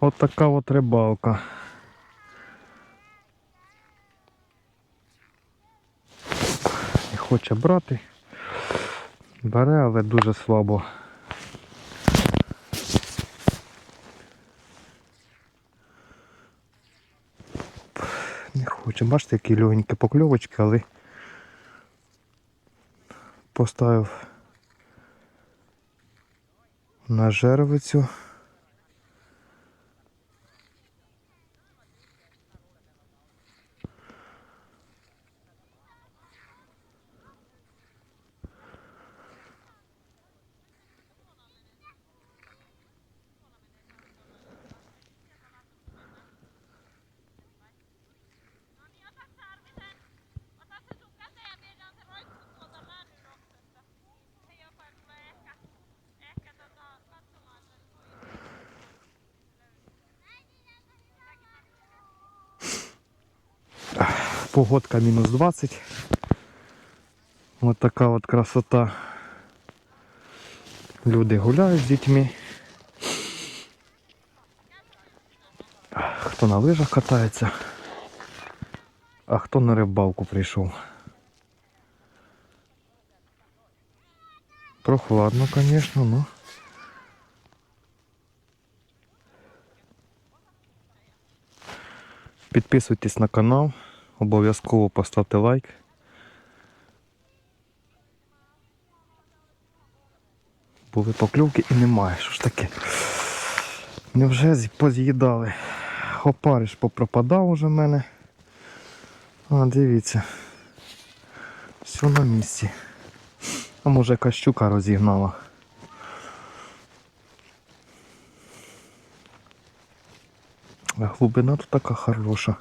От така от рибалка. Не хоче брати. Бере, але дуже слабо. Не хоче. Бачите, які легенькі покльовочки, але поставив на жервицю. Погодка мінус 20. Ось така от красота. Люди гуляють з дітьми. Хто на лижах катається, а хто на рибалку прийшов. Прохладно, звісно, ну. Підписуйтесь на канал, обов'язково поставте лайк. Були покльовки і немає. Що ж таке? Невже поз'їдали? Опариш попропадав уже в мене. А, дивіться. Все на місці. А може якась розігнала. А глибина тут така хороша.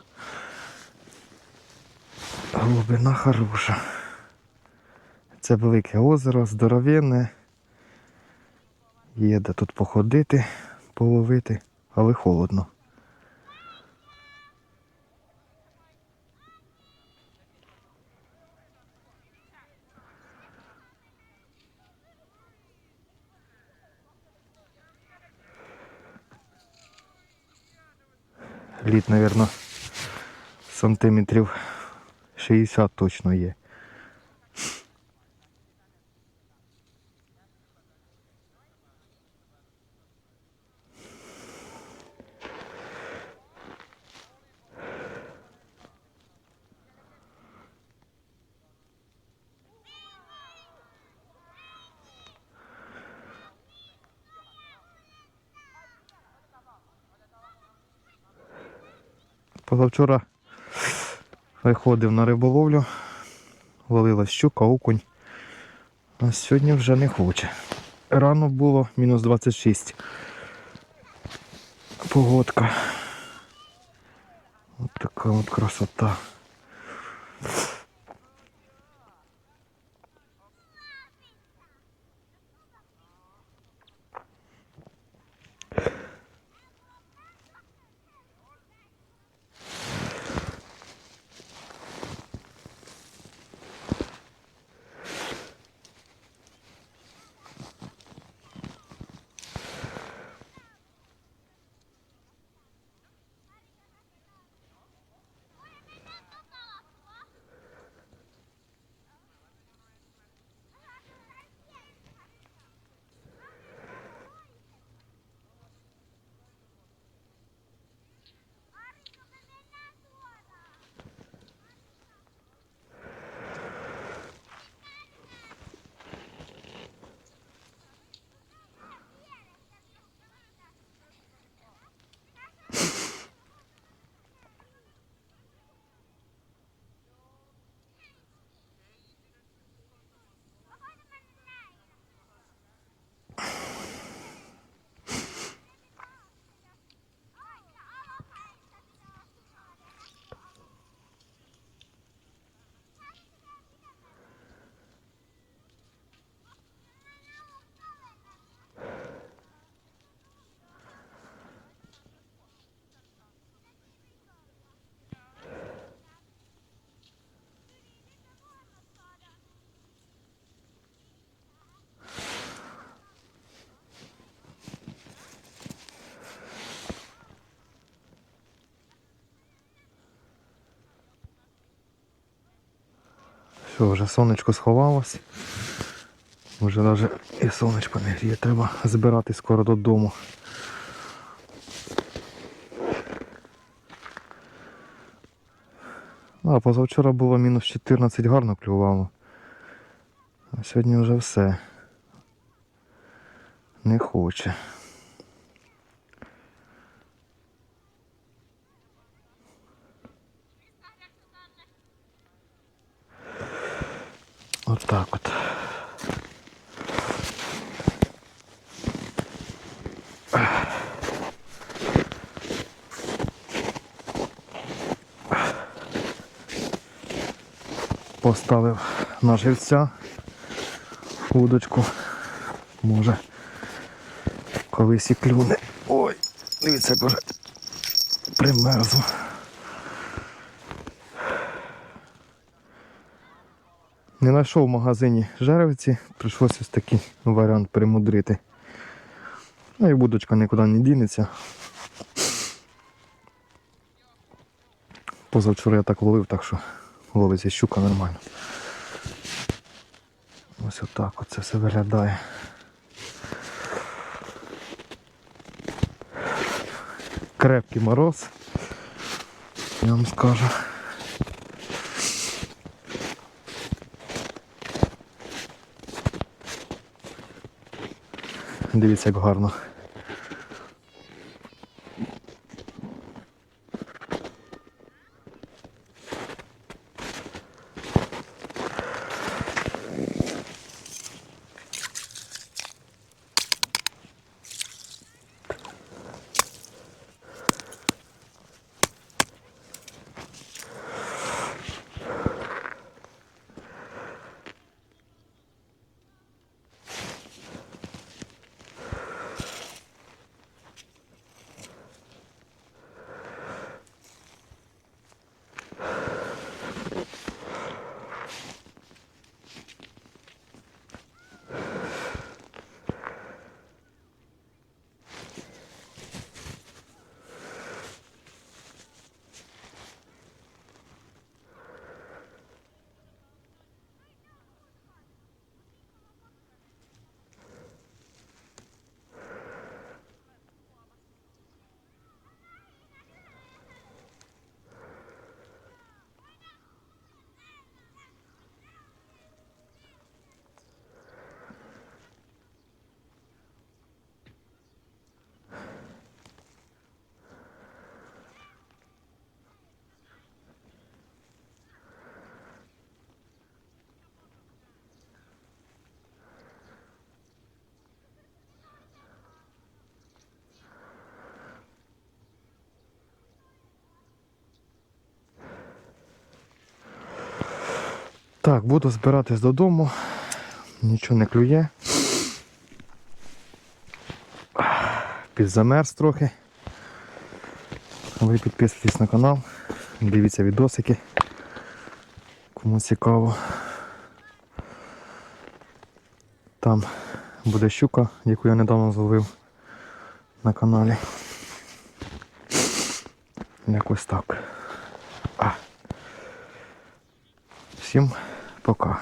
Глибина хороша. Це велике озеро, здоровенне. Є де тут походити, половити, але холодно. Лід, мабуть, сантиметрів 60 точно є. Позавчора виходив на риболовлю, ловила щука, окунь. А сьогодні вже не хоче. Рано було мінус 26. Погодка. От така от красота. Все, вже сонечко сховалось. Вже навіть і сонечко не гріє. Треба збирати скоро додому. А, позавчора було мінус 14 гарно клювало. А сьогодні вже все. Не хоче. Отак от. Поставив на живця удочку. Може колись і клюне. Ой, дивіться, вже примерзло. Не знайшов в магазині жеревці, прийшлося ось такий варіант примудрити. Ну і будочка нікуди не дінеться. Позавчора я так ловив, так що ловиться щука нормально. Ось отак оце все виглядає. Крепкий мороз. Я вам скажу. Дивіться, як гарно. Так, буду збиратись додому. Нічого не клює. Підзамерз трохи. Ви підписуйтесь на канал, дивіться відосики. Кому цікаво. Там буде щука, яку я недавно зловив на каналі. Якось так. А. Всім пока.